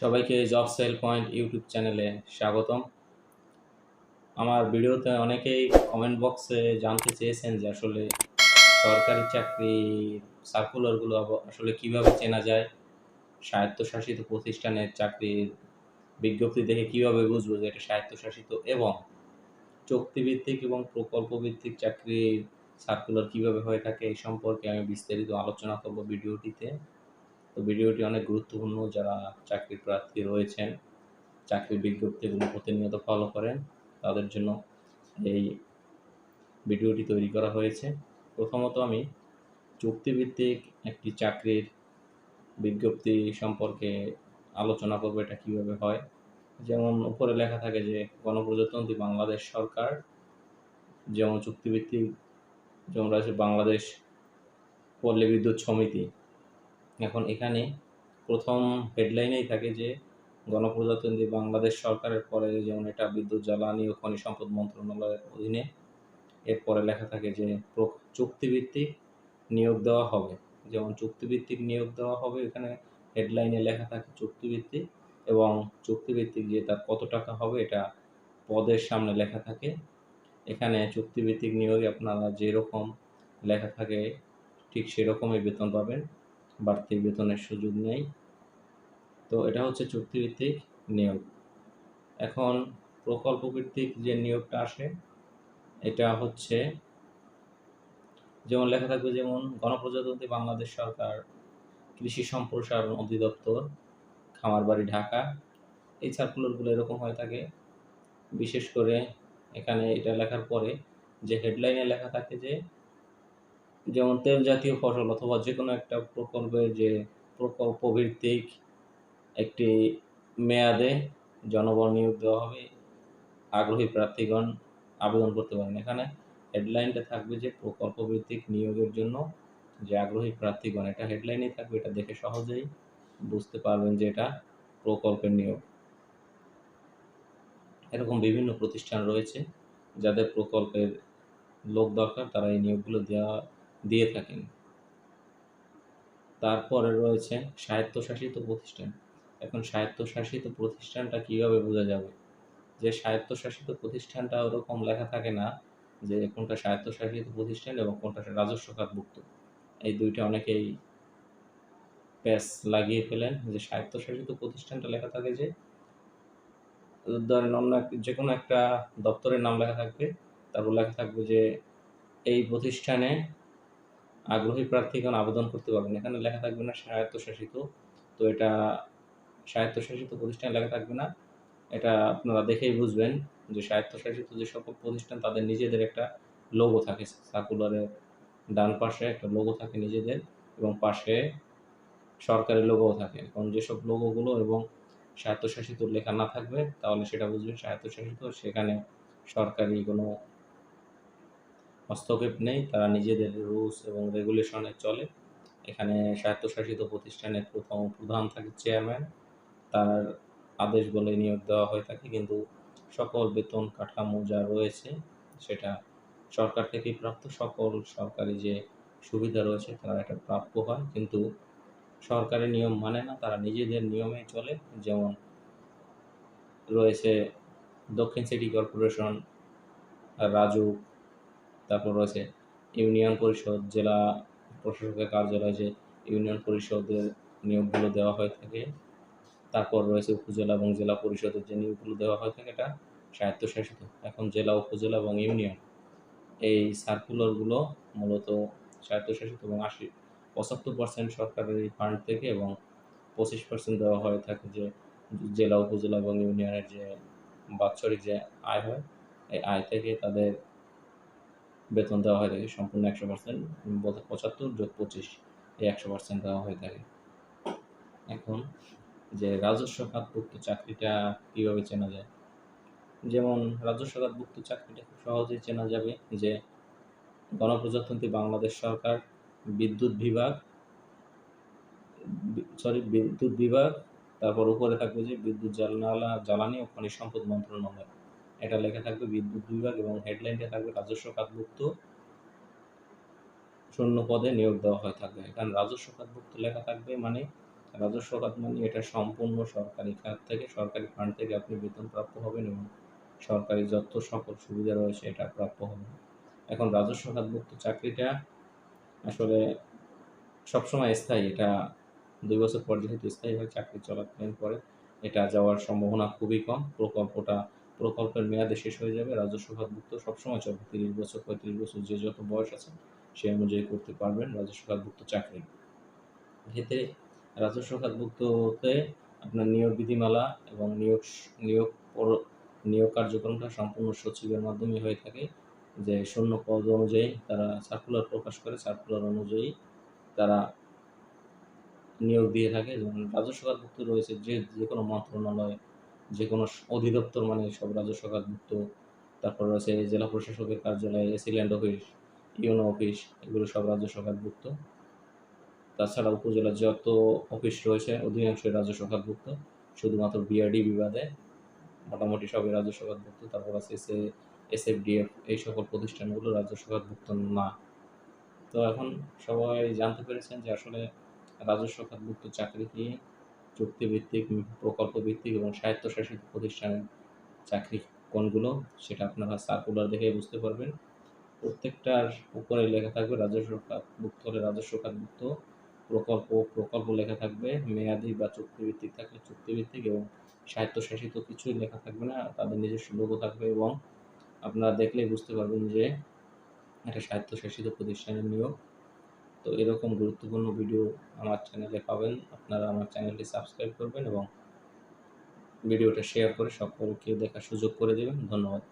সবাইকে job sell point YouTube চ্যানেলে স্বাগতম। আমার ভিডিওতে অনেকেই কমেন্ট বক্সে জানতে চেয়েছেন যে আসলে সরকারি চাকরি সার্কুলারগুলো আসলে কীভাবে চেনা যায়? স্বায়ত্তশাসিত প্রতিষ্ঠানের চাকরির বিজ্ঞপ্তি দেখে কীভাবে বুঝব যে এটা স্বায়ত্তশাসিত এবং চুক্তিভিত্তিক এবং প্রকল্প ভিত্তিক চাকরির সার্কুলার কীভাবে হয়ে থাকে এই সম্পর্কে আমি বিস্তারিত আলোচনা করব ভিডিওটিতে। তো ভিডিওটি অনেক গুরুত্বপূর্ণ যারা চাকরির প্রার্থী রয়েছেন, চাকরির বিজ্ঞপ্তিগুলো প্রতিনিয়ত ফলো করেন, তাদের জন্য এই ভিডিওটি তৈরি করা হয়েছে। প্রথমত আমি চুক্তিভিত্তিক একটি চাকরির বিজ্ঞপ্তি সম্পর্কে আলোচনা করব, এটা কীভাবে হয়। যেমন উপরে লেখা থাকে যে, গণপ্রজাতন্ত্রী বাংলাদেশ সরকার, যেমন চুক্তিভিত্তিক, যেমন রয়েছে বাংলাদেশ পল্লী বিদ্যুৎ সমিতি এখন এখানে প্রথম হেডলাইনেই থাকে যে, গণপ্রজাতন্ত্রী বাংলাদেশ সরকারের পরে যেমন এটা বিদ্যুৎ, জ্বালানি ও খনি সম্পদ মন্ত্রণালয়ের অধীনে এরপরে লেখা থাকে যে চুক্তিভিত্তিক নিয়োগ দেওয়া হবে। যেমন চুক্তিভিত্তিক নিয়োগ দেওয়া হবে, এখানে হেডলাইনে লেখা থাকে চুক্তিভিত্তিক এবং চুক্তিভিত্তিক যে তার কত টাকা হবে, এটা পদের সামনে লেখা থাকে। এখানে চুক্তিভিত্তিক নিয়োগে আপনারা যেরকম লেখা থাকে, ঠিক সেরকমই বেতন পাবেন। বাড়তি বেতনের সুযোগ নেই। তো এটা হচ্ছে চুক্তিভিত্তিক নিয়োগ। এখন প্রকল্প ভিত্তিক যে নিয়োগটা আসে, এটা হচ্ছে যেমন লেখা থাকবে যেমন গণপ্রজাতন্ত্রী বাংলাদেশ সরকার, কৃষি সম্প্রসারণ অধিদপ্তর, খামারবাড়ি ঢাকা, এই সার্কুলারগুলো এরকম হয়ে থাকে। বিশেষ করে এখানে এটা লেখার পরে যে হেডলাইনে লেখা থাকে যে যেমন তেল জাতীয় ফসল অথবা যে কোনো একটা প্রকল্পের যে প্রকল্প ভিত্তিক একটি মেয়াদে জনবল নিয়োগ দেওয়া হবে, আগ্রহী প্রার্থীগণ আবেদন করতে পারেন। এখানে হেডলাইনটা থাকবে যে প্রকল্প ভিত্তিক নিয়োগের জন্য যে আগ্রহী প্রার্থীগণ, এটা হেডলাইনেই থাকবে, এটা দেখে সহজেই বুঝতে পারবেন যে এটা প্রকল্পের নিয়োগ। এরকম বিভিন্ন প্রতিষ্ঠান রয়েছে যাদের প্রকল্পের লোক দরকার, তারা এই নিয়োগগুলো দেওয়া দিয়ে থাকেন। তারপরে রয়েছে স্বায়ত্তশাসিত প্রতিষ্ঠান। এখন স্বায়ত্তশাসিত প্রতিষ্ঠানটা কীভাবে বোঝা যাবে? যে স্বায়ত্তশাসিত প্রতিষ্ঠানটা ওরকম লেখা থাকে না যে কোনটা স্বায়ত্তশাসিত প্রতিষ্ঠান এবং কোনটা রাজস্ব খাতভুক্ত। এই দুইটা অনেকেই প্যাস লাগিয়ে ফেলেন যে স্বায়ত্তশাসিত প্রতিষ্ঠানটা লেখা থাকে যে, ধরেন অন্য যে কোনো একটা দপ্তরের নাম লেখা থাকবে, তারপর লেখা থাকবে যে, এই প্রতিষ্ঠানে আগ্রহী প্রার্থীগণ আবেদন করতে পারবেন? এখানে লেখা থাকবে না স্বায়ত্তশাসিত। তো এটা স্বায়ত্তশাসিত প্রতিষ্ঠান লেখা থাকবে না। এটা আপনারা দেখেই বুঝবেন যে স্বায়ত্তশাসিত যে সকল প্রতিষ্ঠান, তাদের নিজেদের একটা লোগো থাকে। সার্কুলারের ডান পাশে একটা লোগো থাকে নিজেদের এবং পাশে সরকারি লোগোও থাকে। এখন যেসব লোগোগুলো এবং স্বায়ত্তশাসিত লেখা না থাকবে, তাহলে সেটা বুঝবেন স্বায়ত্তশাসিত, সেখানে সরকারি কোনো হস্তক্ষেপ নেই, তারা নিজেদের রুলস এবং রেগুলেশনে চলে। এখানে স্বায়ত্তশাসিত প্রতিষ্ঠানের প্রথম প্রধান থাকে চেয়ারম্যান। তার আদেশ বলে নিয়োগ দেওয়া হয়ে থাকে কিন্তু সকল বেতন কাঠামো যা রয়েছে, সেটা সরকার থেকেই প্রাপ্ত। সকল সরকারি যে সুবিধা রয়েছে, তারা এটা প্রাপ্য হয়। কিন্তু সরকারি নিয়ম মানে না, তারা নিজেদের নিয়মেই চলে। যেমন রয়েছে দক্ষিণ সিটি কর্পোরেশন, রাজু তারপর রয়েছে ইউনিয়ন পরিষদ, জেলা প্রশাসকের কার্যালয়ে যে ইউনিয়ন পরিষদের নিয়োগগুলো দেওয়া হয়ে থাকে। তারপর রয়েছে উপজেলা এবং জেলা পরিষদের যে নিয়োগগুলো দেওয়া হয়ে থাকে এটা স্বায়ত্তশাসিত। এখন জেলা, উপজেলা এবং ইউনিয়ন এই সার্কুলারগুলো মূলত স্বায়ত্তশাসিত এবং আশি পঁচাত্তর পার্সেন্ট সরকারের এই ফান্ড থেকে এবং পঁচিশ পার্সেন্ট দেওয়া হয়ে থাকে যে জেলা, উপজেলা এবং ইউনিয়নের যে বাৎসরিক যে আয় হয়, এই আয় থেকে তাদের বেতন দেওয়া হয়ে থাকে, সম্পূর্ণ একশো পার্সেন্ট পঁচাত্তর যোগ পঁচিশ, এই একশো পার্সেন্ট দেওয়া হয়ে থাকে। এখন যে রাজস্ব খাতভুক্ত চাকরিটা কীভাবে চেনা যায়? যেমন রাজস্ব খাতভুক্ত চাকরিটা খুব সহজেই চেনা যাবে যে গণপ্রজাতন্ত্রী বাংলাদেশ সরকার, বিদ্যুৎ বিভাগ সরি বিদ্যুৎ বিভাগ, তারপর উপরে থাকবে যে বিদ্যুৎ জ্বালানা ও খনিজ সম্পদ মন্ত্রণালয়। এটা লেখা থাকবে বিদ্যুৎ বিভাগ এবং হেডলাইনটা থাকবে রাজস্ব খাতভুক্ত শূন্য পদে নিয়োগ দেওয়া হয়ে থাকবে। এখানে রাজস্ব খাতভুক্ত লেখা থাকবে মানে রাজস্ব খাত মানে এটা সম্পূর্ণ সরকারি খাত থেকে, সরকারি ফান্ড থেকে আপনি বেতন প্রাপ্য হবেন এবং সরকারি যত সকল সুবিধা রয়েছে এটা প্রাপ্য হবে এখন রাজস্ব খাতভুক্ত চাকরিটা আসলে সবসময় স্থায়ী, এটা দুই বছর পর যেহেতু স্থায়ীভাবে চাকরি চলাকালীন পরে এটা যাওয়ার সম্ভাবনা খুবই কম, প্রকল্পটা প্রকল্পের মেয়াদে শেষ হয়ে যাবে। রাজস্ব খাতভুক্ত সবসময় চলবে তিরিশ বছর, পঁয়ত্রিশ বছর যে যত বয়স আছে সে অনুযায়ী করতে পারবেন। রাজস্ব খাতভুক্ত চাকরি। এতে রাজস্ব খাতভুক্ততে আপনার নিয়োগ বিধিমালা এবং নিয়োগ নিয়োগ নিয়োগ কার্যক্রমটা সম্পূর্ণ সচিবের মাধ্যমে হয়ে থাকে। যে শূন্য পদ অনুযায়ী তারা সার্কুলার প্রকাশ করে সার্কুলার অনুযায়ী তারা নিয়োগ দিয়ে থাকে। যেমন রাজস্ব খাতভুক্ত রয়েছে যে যে কোনো মন্ত্রণালয় যে কোনো অধিদপ্তর মানে সব রাজস্ব খাতভুক্ত তারপর রয়েছে জেলা প্রশাসকের কার্যালয় এসিল্যান্ড অফিস, ইউনো অফিস, এগুলো সব রাজস্ব খাতভুক্ত তাছাড়া উপজেলার যত অফিস রয়েছে, অধিকাংশই রাজস্ব খাতভুক্ত শুধুমাত্র বিআরডি বিবাদে মোটামুটি সবই রাজস্ব খাতভুক্ত তারপর আছে এসএ এসএফডিএফ এই সকল প্রতিষ্ঠানগুলো রাজস্ব খাতভুক্ত না। তো এখন সবাই জানতে পেরেছেন যে আসলে রাজস্ব খাতভুক্ত চাকরি কি চুক্তিভিত্তিক প্রকল্প ভিত্তিক এবং স্বায়ত্তশাসিত প্রতিষ্ঠানের চাকরি কোনগুলো, সেটা আপনারা সার্কুলার দেখে বুঝতে পারবেন। প্রত্যেকটার উপরে লেখা থাকবে রাজস্ব খাতভুক্ত হলে রাজস্ব খাতভুক্ত প্রকল্প প্রকল্প লেখা থাকবে, মেয়াদি বা চুক্তিভিত্তিক থাকলে চুক্তিভিত্তিক এবং স্বায়ত্তশাসিত কিছুই লেখা থাকবে না, তাদের নিজস্ব লোগো থাকবে এবং আপনারা দেখলেই বুঝতে পারবেন যে এটা স্বায়ত্তশাসিত প্রতিষ্ঠানের নিয়োগ তো এরকম গুরুত্বপূর্ণ ভিডিও আমার চ্যানেলে পাবেন। আপনারা আমার চ্যানেলটি সাবস্ক্রাইব করবেন এবং ভিডিওটা শেয়ার করে সকলকে দেখার সুযোগ করে দেবেন। ধন্যবাদ।